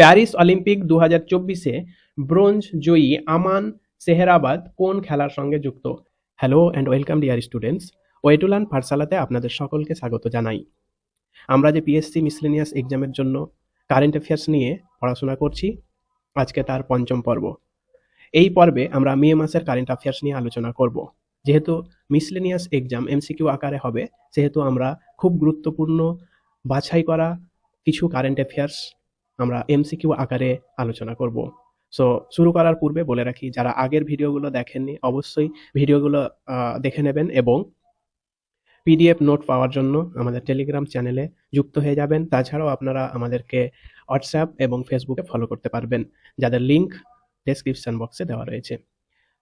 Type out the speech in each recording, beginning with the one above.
Paris Olympic দু হাজার চব্বিশে ব্রোঞ্জ জয়ী আমান সেহেরাবাদ কোন খেলার সঙ্গে যুক্ত? Hello and welcome dear students ওয়েটুলান পাঠশালাতে আপনাদের সকলকে স্বাগত জানাই। আমরা যে পিএসসি মিসলেনিয়াস এক্সামের জন্য কারেন্ট অ্যাফেয়ার্স নিয়ে পড়াশোনা করছি, আজকে তার পঞ্চম পর্ব। এই পর্বে আমরা মে মাসের কারেন্ট অ্যাফেয়ার্স নিয়ে আলোচনা করব। যেহেতু মিসলেনিয়াস এক্সাম এমসিকিউ আকারে হবে, সেহেতু আমরা খুব গুরুত্বপূর্ণ বাছাই করা কিছু কারেন্ট অ্যাফেয়ার্স আমরা এমসিকিউ আকারে আলোচনা করব। সো শুরু করার পূর্বে বলে রাখি, যারা আগের ভিডিওগুলো দেখেননি, অবশ্যই ভিডিওগুলো দেখে নেবেন এবং পিডিএফ নোট পাওয়ার জন্য আমাদের টেলিগ্রাম চ্যানেলে যুক্ত হয়ে যাবেন। তাছাড়াও আপনারা আমাদেরকে হোয়াটসঅ্যাপ এবং ফেসবুকে ফলো করতে পারবেন, যাদের লিংক ডেসক্রিপশন বক্সে দেওয়া রয়েছে।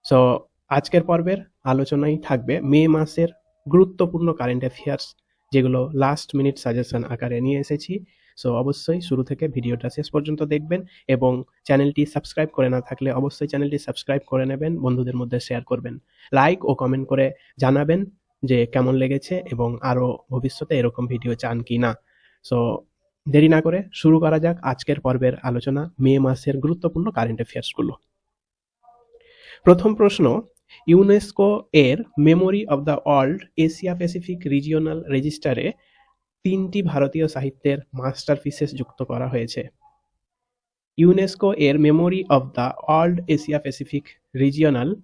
সো আজকের পর্বের আলোচনাই থাকবে মে মাসের গুরুত্বপূর্ণ কারেন্ট অ্যাফেয়ার্স যেগুলো লাস্ট মিনিট সাজেশন আকারে নিয়ে এসেছি। সো অবশ্যই শুরু থেকে ভিডিওটা শেষ পর্যন্ত দেখবেন এবং চ্যানেলটি সাবস্ক্রাইব করে না থাকলে অবশ্যই চ্যানেলটি সাবস্ক্রাইব করে নেবেন, বন্ধুদের মধ্যে শেয়ার করবেন। লাইক ও কমেন্ট করে জানাবেন যে কেমন লেগেছে এবং আরও ভবিষ্যতে এরকম ভিডিও চান কি না। সো দেরি না করে শুরু করা যাক আজকের পর্বের আলোচনা মে মাসের গুরুত্বপূর্ণ কারেন্ট অ্যাফেয়ার্সগুলো প্রথম প্রশ্ন ইউনেস্কো এর memory of the world Asia Pacific regional রেজিস্টারে তিনটি ভারতীয় সাহিত্যের মাস্টারপিসেস যুক্ত করা হয়েছে। ইউনেস্কো এর memory of the world Asia Pacific regional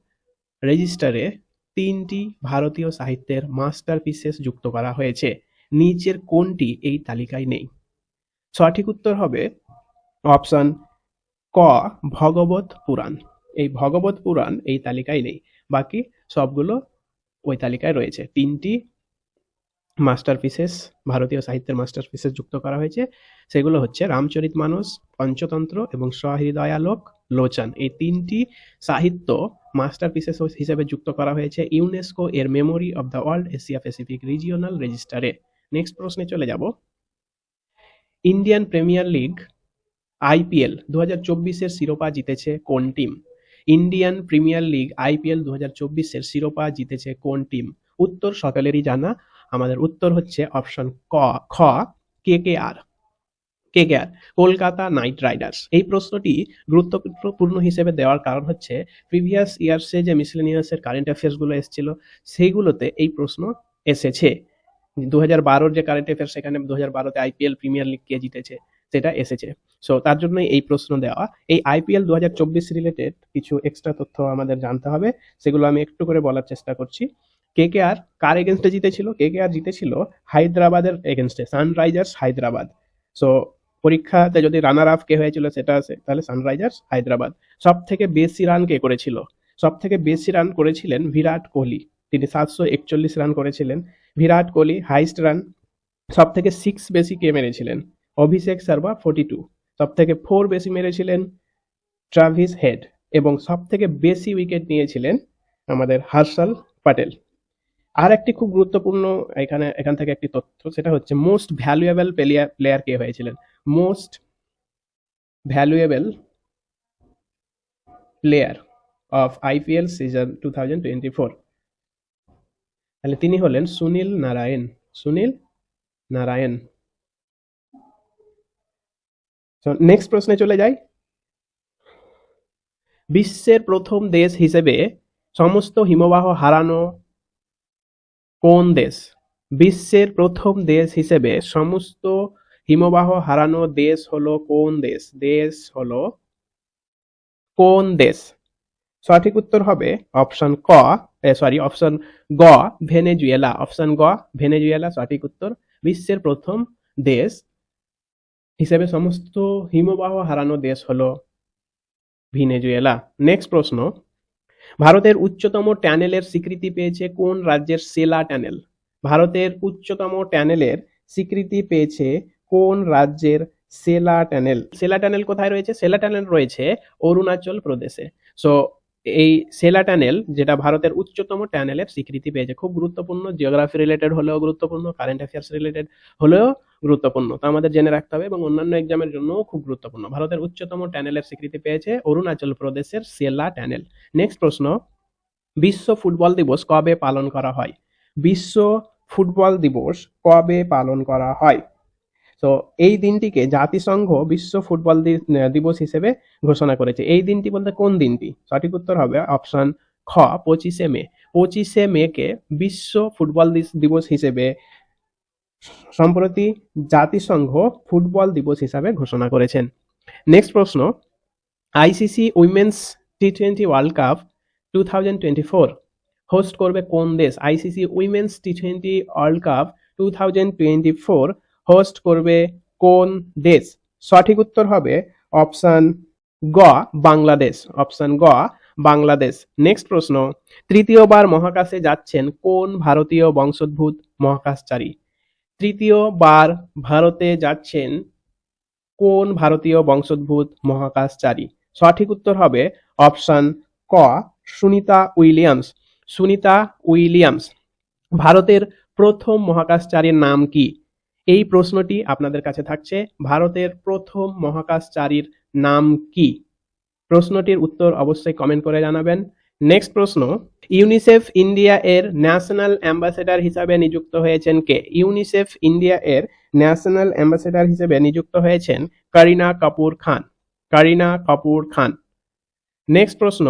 রেজিস্টারে তিনটি ভারতীয় সাহিত্যের মাস্টারপিসেস যুক্ত করা হয়েছে। নিচের কোনটি এই তালিকায় নেই? সঠিক উত্তর হবে অপশন ক, ভগবত পুরাণ। এই ভগবত পুরাণ এই তালিকায় নেই। বাকি সবগুলো ওই তালিকায় রয়েছে। তিনটি মাস্টারপিসেস, ভারতীয় সাহিত্যের মাস্টারপিসেস যুক্ত করা হয়েছে। সেগুলো হচ্ছে রামচরিত মানস, পঞ্চতন্ত্র এবং সহৃদয়ালোক লোচন। এই তিনটি সাহিত্য মাস্টারপিসেস হিসেবে যুক্ত করা হয়েছে ইউনেস্কো এর memory of the world Asia Pacific regional রেজিস্টারে। নেক্সট প্রশ্নে চলে যাব। ইন্ডিয়ান প্রিমিয়ার লিগ, আইপিএল দু হাজার চব্বিশের শিরোপা জিতেছে কোন team? Indian Premier League IPL দু হাজার চব্বিশের শিরোপা জিতেছে কোন টিম? উত্তর সকলেরই জানা। আমাদের উত্তর হচ্ছে অপশন ক, খ, K K R, K K R, Kolkata Knight Riders. এই প্রশ্নটি গুরুত্বপূর্ণ হিসেবে দেওয়ার কারণ হচ্ছে প্রিভিয়াস ইয়ার্সে যে মিসলেনিয়াসের কারেন্ট অ্যাফেয়ার্সগুলো এসেছিল, সেইগুলোতে এই প্রশ্ন এসেছে। দু হাজার বারোর যে কারেন্ট অ্যাফেয়ার্স সেখানে দু হাজার বারোতে আইপিএল প্রিমিয়ার লিগ কে জিতেছে, সেটা এসেছে। সো তার জন্যই এই প্রশ্ন দেওয়া। এই আইপিএল দু হাজার চব্বিশ রিলেটেড কিছু এক্সট্রা তথ্য আমাদের জানতে হবে, সেগুলো আমি একটু করে বলার চেষ্টা করছি। কে কে আর কার এগেনস্টে জিতেছিল? কে কে আর জিতেছিল হায়দ্রাবাদের এগেনস্টে সানরাইজার্স হায়দ্রাবাদ। সো পরীক্ষাতে যদি রানার আপ কে হয়েছিল সেটা আছে, তাহলে সানরাইজার্স হায়দ্রাবাদ। সব থেকে বেশি রান কে করেছিল? সব থেকে বেশি রান করেছিলেন বিরাট কোহলি। তিনি সাতশো একচল্লিশ রান করেছিলেন। বিরাট কোহলি হাইস্ট রান সব থেকে সিক্স বেশি কে মেরেছিলেন? অভিষেক শর্মা ফোর্টি টু সব থেকে ফোর বেশি মেরেছিলেন ট্রাভিস হেড এবং সব থেকে বেশি উইকেট নিয়েছিলেন আমাদের হার্ষাল প্যাটেল আর একটি খুব গুরুত্বপূর্ণ এখানে, এখান থেকে একটি তথ্য, সেটা হচ্ছে মোস্ট ভ্যালুয়েবল প্লেয়ার প্লেয়ার কে হয়েছিলেন? Most valuable player of IPL season two thousand twenty four তাহলে তিনি হলেন সুনীল নারায়ণ। সুনীল নারায়ণ। নেক্সট প্রশ্নে চলে যাই। বিশ্বের প্রথম দেশ হিসেবে সমস্ত হিমবাহ হারানো কোন দেশ? বিশ্বের প্রথম দেশ হিসেবে সমস্ত হিমবাহ হারানো দেশ হলো কোন দেশ? দেশ হলো কোন দেশ? সঠিক উত্তর হবে অপশন ক সরি অপশন গ, ভেনেজুয়েলা। অপশন গ, ভেনেজুয়েলা, সঠিক উত্তর, বিশ্বের প্রথম দেশ হিসেবে সমস্ত হিমবাহ হারানো দেশ হলো ভেনেজুয়েলা। নেক্সট প্রশ্ন ভারতের উচ্চতম ট্যানেলের স্বীকৃতি পেয়েছে কোন রাজ্যের সেলা ট্যানেল? ভারতের উচ্চতম ট্যানেলের স্বীকৃতি পেয়েছে কোন রাজ্যের সেলা ট্যানেল? সেলা ট্যানেল কোথায় রয়েছে? সেলা ট্যানেল রয়েছে অরুণাচল প্রদেশে। সো এই সেলা ট্যানেল যেটা ভারতের উচ্চতম ট্যানেলের স্বীকৃতি পেয়েছে, খুব গুরুত্বপূর্ণ জিওগ্রাফি রিলেটেড হলেও গুরুত্বপূর্ণ কারেন্ট অ্যাফেয়ার্স রিলেটেড হলেও গুরুত্বপূর্ণ। তো আমাদের জেনে রাখতে হবে এবং অন্যান্য এক্সামের জন্যও খুব গুরুত্বপূর্ণ। ভারতের উচ্চতম ট্যানেলের স্বীকৃতি পেয়েছে অরুণাচল প্রদেশের সেলা ট্যানেল নেক্সট প্রশ্ন, বিশ্ব ফুটবল দিবস কবে পালন করা হয়? বিশ্ব ফুটবল দিবস কবে পালন করা হয়? তো এই দিনটিকে জাতিসংঘ বিশ্ব ফুটবল দিবস হিসেবে ঘোষণা করেছে। এই দিনটি বলতে কোন দিনটি? সঠিক উত্তর হবে অপশন খ, পঁচিশে মে। পঁচিশে মেকে বিশ্ব ফুটবল দিবস হিসেবে সম্প্রতি জাতিসংঘ ফুটবল দিবস হিসাবে ঘোষণা করেছেন। নেক্সট প্রশ্ন, ICC women's T twenty world cup two thousand twenty four host করবে কোন দেশ? ICC women's T twenty world cup two thousand twenty four host করবে কোন দেশ? সঠিক উত্তর হবে অপশন গ, বাংলাদেশ। অপশন গ, বাংলাদেশ। নেক্সট প্রশ্ন, তৃতীয়বার মহাকাশে যাচ্ছেন কোন ভারতীয় বংশোদ্ভূত মহাকাশচারী? তৃতীয়বার ভারতে যাচ্ছেন কোন ভারতীয় বংশোদ্ভূত মহাকাশচারী? সঠিক উত্তর হবে অপশন ক, সুনিতা উইলিয়ামস। সুনিতা উইলিয়ামস, ভারতের প্রথম মহাকাশচারীর নাম কি? এই প্রশ্নটি আপনাদের কাছে থাকছে। ভারতের প্রথম মহাকাশচারীর নাম কি? প্রশ্নটির উত্তর অবশ্যই কমেন্ট করে জানাবেন। নেক্সট প্রশ্ন ইউনিসেফ ইন্ডিয়া এর ন্যাশনাল অ্যাম্বাসেডার হিসাবে নিযুক্ত হয়েছেন কে? ইউনিসেফ ইন্ডিয়া এর ন্যাশনাল অ্যাম্বাসেডার হিসেবে নিযুক্ত হয়েছেন করিনা কাপুর খান করিনা কাপুর খান নেক্সট প্রশ্ন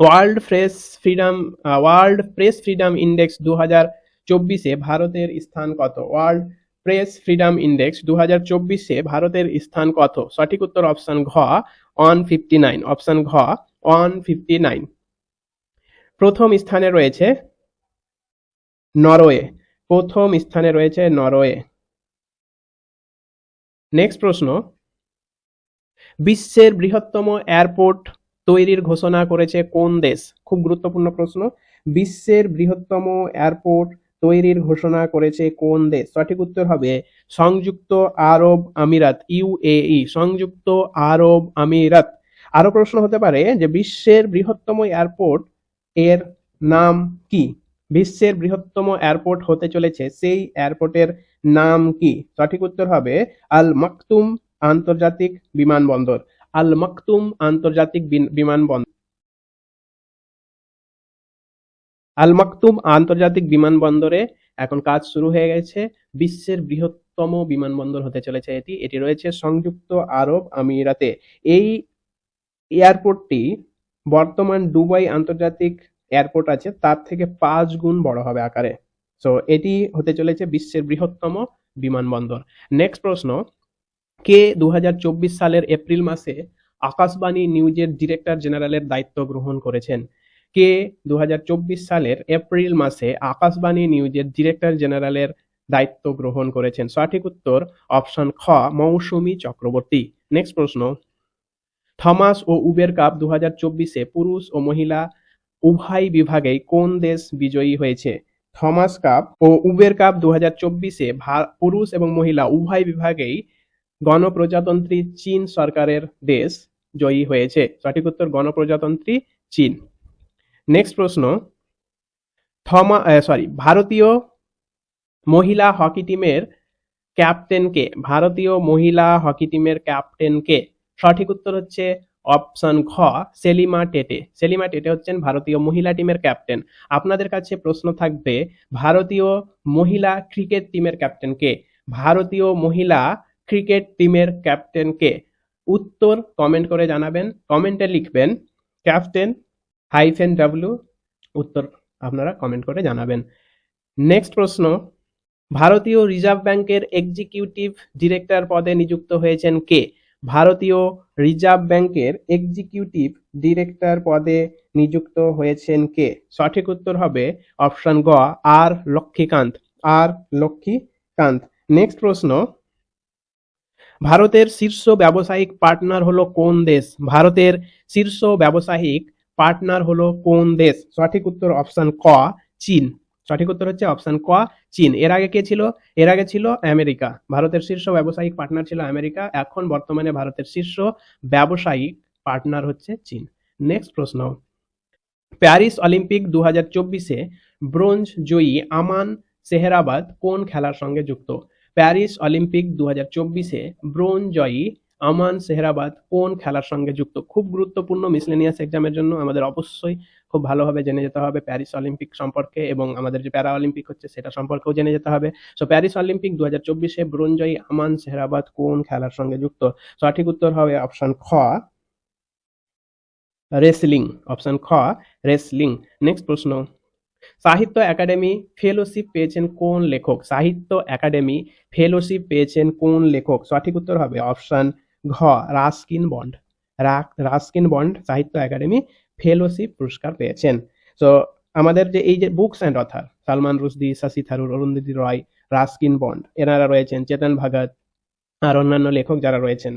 world press freedom world press freedom index দু হাজার চব্বিশে ভারতের স্থান কত? ওয়ার্ল্ড প্রেস ফ্রিডম ইন্ডেক্স দু হাজার চব্বিশে ভারতের স্থান কত? সঠিক উত্তর অপশন ঘ, ওয়ান ফিফটি নাইন। অপশন ঘ, ওয়ান ফিফটি নাইন। প্রথম স্থানে রয়েছে নরওয়ে। প্রথম স্থানে রয়েছে নরওয়ে। নেক্সট প্রশ্ন। বিশ্বের বৃহত্তম এয়ারপোর্ট তৈরির ঘোষণা করেছে কোন দেশ? খুব গুরুত্বপূর্ণ প্রশ্ন। বিশ্বের বৃহত্তম এয়ারপোর্ট তৈরির ঘোষণা করেছে কোন দেশ? সঠিক উত্তর হবে সংযুক্ত আরব আমিরাত ইউএই সংযুক্ত আরব আমিরাত। আরও প্রশ্ন হতে পারে যে বিশ্বের বৃহত্তম এয়ারপোর্ট এর নাম কি? বিশ্বের বৃহত্তম এয়ারপোর্ট হতে চলেছে সেই এয়ারপোর্টের নাম কি? সঠিক উত্তর হবে আল মাকতুম আন্তর্জাতিক বিমানবন্দর। আল মাকতুম আন্তর্জাতিক বিমানবন্দর। আল মাকতুম আন্তর্জাতিক বিমানবন্দরে এখন কাজ শুরু হয়ে গেছে। বিশ্বের বৃহত্তম বিমানবন্দর হতে চলেছে এটি। এটি রয়েছে সংযুক্ত আরব আমিরাতে। এই এয়ারপোর্টটি বর্তমান দুবাই আন্তর্জাতিক এয়ারপোর্ট আছে। তার থেকে পাঁচ গুণ বড় হবে আকারে। সো এটি হতে চলেছে বিশ্বের বৃহত্তম বিমানবন্দর। নেক্সট প্রশ্ন, কে দু হাজার চব্বিশ সালের এপ্রিল মাসে আকাশবাণী নিউজের ডিরেক্টর জেনারেলের দায়িত্ব গ্রহণ করেছেন? কে দু হাজার চব্বিশ সালের এপ্রিল মাসে আকাশবাণী নিউজের ডিরেক্টর জেনারেলের দায়িত্ব গ্রহণ করেছেন। সঠিক উত্তর অপশন খ, মৌসুমী চক্রবর্তী। নেক্সট প্রশ্ন। থমাস ও উবের কাপ দু হাজার চব্বিশে পুরুষ ও মহিলা উভয় বিভাগেই কোন দেশ বিজয়ী হয়েছে? থমাস কাপ ও উবের কাপ দু হাজার চব্বিশে পুরুষ এবং মহিলা উভয় বিভাগেই গণপ্রজাতন্ত্রী চীন সরকারের দেশ জয়ী হয়েছে। সঠিক উত্তর গণপ্রজাতন্ত্রী চীন। নেক্সট প্রশ্ন, থমা সরি ভারতীয় মহিলা হকি টিমের ক্যাপ্টেন কে, ভারতীয় মহিলা হকি টিমের ক্যাপ্টেন কে? সঠিক উত্তর হচ্ছে অপশন খ সেলিমা টেটে। সেলিমা টেটে হচ্ছেন ভারতীয় মহিলা টিমের ক্যাপ্টেন আপনাদের কাছে প্রশ্ন থাকবে, ভারতীয় মহিলা ক্রিকেট টিমের ক্যাপ্টেন কে? ভারতীয় মহিলা ক্রিকেট টিমের ক্যাপ্টেন কে? উত্তর কমেন্ট করে জানাবেন কমেন্টে লিখবেন ক্যাপ্টেন হাইফেন ডাব্লিউ উত্তর আপনারা কমেন্ট করে জানাবেন। নেক্সট প্রশ্ন, ভারতীয় রিজার্ভ ব্যাংকের এক্সিকিউটিভ ডিরেক্টর পদে নিযুক্ত হয়েছেন কে? ভারতীয় রিজার্ভ ব্যাংকের এক্সিকিউটিভ ডিরেক্টর পদে নিযুক্ত হয়েছেন কে? সঠিক উত্তর হবে অপশন গ R Laxmikant R Laxmikant next প্রশ্ন, ভারতের শীর্ষ ব্যবসায়িক পার্টনার হলো কোন দেশ? ভারতের শীর্ষ ব্যবসায়িক পার্টনার হলো কোন দেশ? সঠিক উত্তর অপশন ক, চীন। সঠিক উত্তর হচ্ছে অপশন ক, চীন। এর আগে কে ছিল? এর আগে ছিল আমেরিকা। ভারতের শীর্ষ ব্যবসায়িক পার্টনার ছিল আমেরিকা। এখন বর্তমানে ভারতের শীর্ষ ব্যবসায়িক পার্টনার হচ্ছে চীন। নেক্সট প্রশ্ন। প্যারিস অলিম্পিক দু হাজার চব্বিশে ব্রোঞ্জ জয়ী আমান সেহেরাবাদ কোন খেলার সঙ্গে যুক্ত? প্যারিস অলিম্পিক দু হাজার চব্বিশে ব্রোঞ্জ জয়ী আমান সেহরাবাদ কোন খেলার সঙ্গে যুক্ত? খুব গুরুত্বপূর্ণ মিসলেনিয়াস এক্সামের জন্য। আমাদের অবশ্যই খুব ভালোভাবে জেনে যেতে হবে প্যারিস অলিম্পিক সম্পর্কে এবং আমাদের যে প্যারা অলিম্পিক হচ্ছে সেটা সম্পর্কেও জেনে যেতে হবে। সো প্যারিস অলিম্পিক দু হাজার চব্বিশে ব্রোঞ্জয়ী আমান সেহরাবাদ কোন খেলার সঙ্গে যুক্ত? সঠিক উত্তর হবে অপশন খ রেসলিং অপশন খ রেসলিং নেক্সট প্রশ্ন, সাহিত্য একাডেমি ফেলোশিপ পেয়েছেন কোন লেখক? সাহিত্য একাডেমি ফেলোশিপ পেয়েছেন কোন লেখক? সঠিক উত্তর হবে অপশন ঘ Ruskin Bond Ruskin Bond Sahitya Akademi fellowship পুরস্কার পেয়েছেন। তো আমাদের যে এই যে books and author Salman Rushdie Shashi Tharoor Arundhati Roy Ruskin Bond এনারা রয়েছেন চেতন ভগত আর অন্যান্য লেখক যারা রয়েছেন,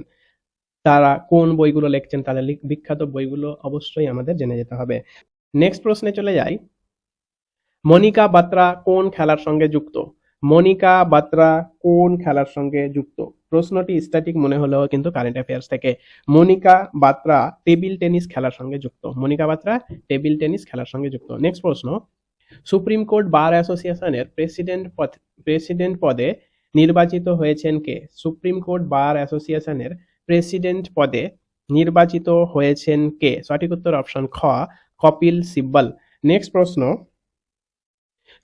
তারা কোন বইগুলো লিখছেন, তাদের বিখ্যাত বইগুলো অবশ্যই আমাদের জেনে যেতে হবে। নেক্সট প্রশ্নে চলে যাই। মনিকা বাত্রা কোন খেলার সঙ্গে যুক্ত? মনিকা, বাত্রা, কোন খেলার সঙ্গে যুক্ত? প্রশ্নটি স্ট্যাটিক মনে হলেও কিন্তু কারেন্ট অ্যাফেয়ার্স থেকে। মনিকা, বাত্রা টেবিল টেনিস খেলার সঙ্গে যুক্ত। মনিকা, বাত্রা টেবিল টেনিস খেলার সঙ্গে যুক্ত। নেক্সট প্রশ্ন। সুপ্রিম কোর্ট বার অ্যাসোসিয়েশনের প্রেসিডেন্ট পদ প্রেসিডেন্ট পদে নির্বাচিত হয়েছেন কে? সুপ্রিম কোর্ট বার অ্যাসোসিয়েশনের প্রেসিডেন্ট পদে নির্বাচিত হয়েছেন কে? সঠিক উত্তর অপশন খ, কপিল সিব্বল। নেক্সট প্রশ্ন।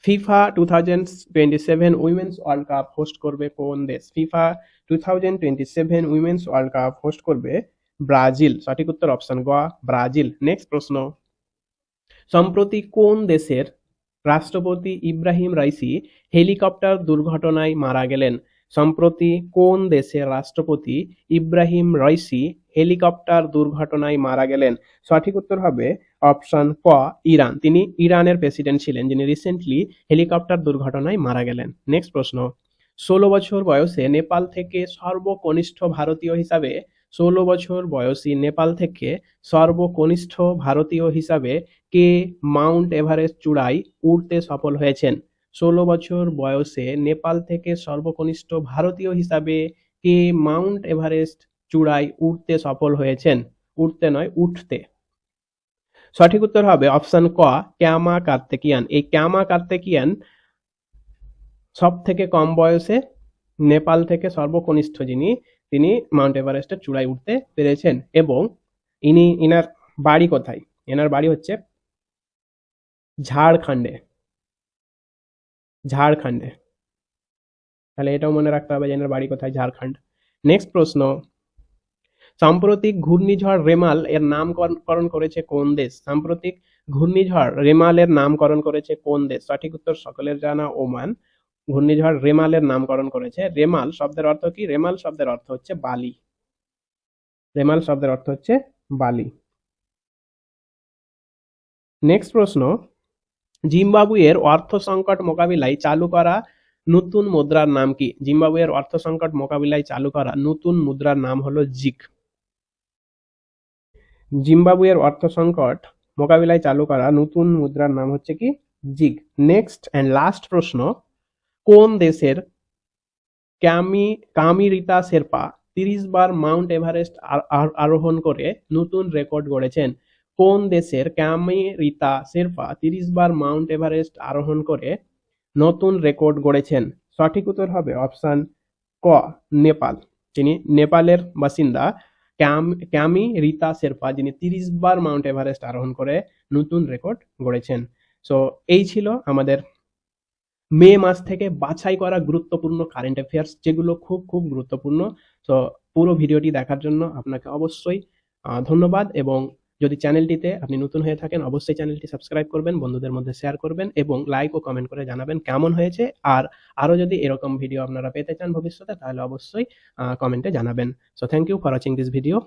FIFA two thousand twenty seven women's world cup host করবে কোন দেশ? FIFA two thousand twenty seven women's world cup host করবে ব্রাজিল। সঠিক উত্তর অপশন গ ব্রাজিল। নেক্সট প্রশ্ন। সম্প্রতি কোন দেশের রাষ্ট্রপতি ইব্রাহিম রাইসি হেলিকপ্টার দুর্ঘটনায় মারা গেলেন? সম্প্রতি কোন দেশের রাষ্ট্রপতি ইব্রাহিম রাইসি হেলিকপ্টার দুর্ঘটনায় মারা গেলেন? সঠিক উত্তর হবে অপশন ক, ইরান। তিনি ইরানের প্রেসিডেন্ট ছিলেন, যিনি রিসেন্টলি হেলিকপ্টার দুর্ঘটনায় মারা গেলেন। নেক্সট প্রশ্ন। ষোলো বছর বয়সে নেপাল থেকে সর্বকনিষ্ঠ ভারতীয় হিসাবে ষোলো বছর বয়সী নেপাল থেকে সর্বকনিষ্ঠ ভারতীয় হিসাবে কে মাউন্ট এভারেস্ট চূড়ায় উঠতে সফল হয়েছেন? ষোলো বছর বয়সে নেপাল থেকে সর্বকনিষ্ঠ ভারতীয় হিসাবে কে মাউন্ট এভারেস্ট চূড়ায় উঠতে সফল হয়েছেন? উঠতে নয়, উঠতে। সঠিক উত্তর হবে অপশন ক, ক্যামা কার্তেকিয়ান। এই ক্যামা কার্তেকিয়ান সব থেকে কম বয়সে নেপাল থেকে সর্বকনিষ্ঠ যিনি, তিনি মাউন্ট এভারেস্টের চূড়ায় উঠতে পেরেছেন। এবং ইনি, ইনার বাড়ি কোথায়? এনার বাড়ি হচ্ছে ঝাড়খণ্ডে। ঝাড়খণ্ডে। তাহলে এটাও মনে রাখতে হবে যে এনার বাড়ি কোথায়? ঝাড়খণ্ড। নেক্সট প্রশ্ন। সাম্প্রতিক ঘূর্ণিঝড় রেমাল এর নামকরণ করেছে কোন দেশ? সাম্প্রতিক ঘূর্ণিঝড় রেমালের নামকরণ করেছে কোন দেশ? সঠিক উত্তর সকলের জানা ওমান। ঘূর্ণিঝড় রেমালের নামকরণ করেছে। রেমাল শব্দের অর্থ কি? রেমাল শব্দের অর্থ হচ্ছে বালি। রেমাল শব্দের অর্থ হচ্ছে বালি। নেক্সট প্রশ্ন। জিম্বাবুয়ের অর্থ সংকট মোকাবিলায় চালু করা নতুন মুদ্রার নাম কি? জিম্বাবুয়ের অর্থ সংকট মোকাবিলায় চালু করা নতুন মুদ্রার নাম হলো জিক। জিম্বাবুয়ের অর্থ সংকট মোকাবিলায় চালু করা নতুন মুদ্রার নাম হচ্ছে কি? জিগ নেক্সট অ্যান্ড লাস্ট প্রশ্ন, কোন দেশের ক্যামি কামিরিতা শেরপা তিরিশ বার মাউন্ট এভারেস্ট আর- আর- আরোহণ করে নতুন রেকর্ড গড়েছেন? কোন দেশের ক্যামিরিতা শেরপা তিরিশ বার মাউন্ট এভারেস্ট আরোহণ করে নতুন রেকর্ড গড়েছেন? সঠিক উত্তর হবে অপশন ক, নেপাল। তিনি নেপালের বাসিন্দা ক্যাম ক্যামি রিতা শেরপা, যিনি তিরিশ বার মাউন্ট এভারেস্ট আরোহণ করে নতুন রেকর্ড গড়েছেন। সো এই ছিল আমাদের মে মাস থেকে বাছাই করা গুরুত্বপূর্ণ কারেন্ট অ্যাফেয়ার্স যেগুলো খুব খুব গুরুত্বপূর্ণ। সো পুরো ভিডিওটি দেখার জন্য আপনাকে অবশ্যই ধন্যবাদ এবং যদি চ্যানেলটিতে আপনি নতুন হয়ে থাকেন, অবশ্যই চ্যানেলটি সাবস্ক্রাইব করবেন, বন্ধুদের মধ্যে শেয়ার করবেন এবং লাইক ও কমেন্ট করে জানাবেন কেমন হয়েছে। আর আরও যদি এরকম ভিডিও আপনারা পেতে চান ভবিষ্যতে, তাহলে অবশ্যই কমেন্টে জানাবেন। So thank you for watching this video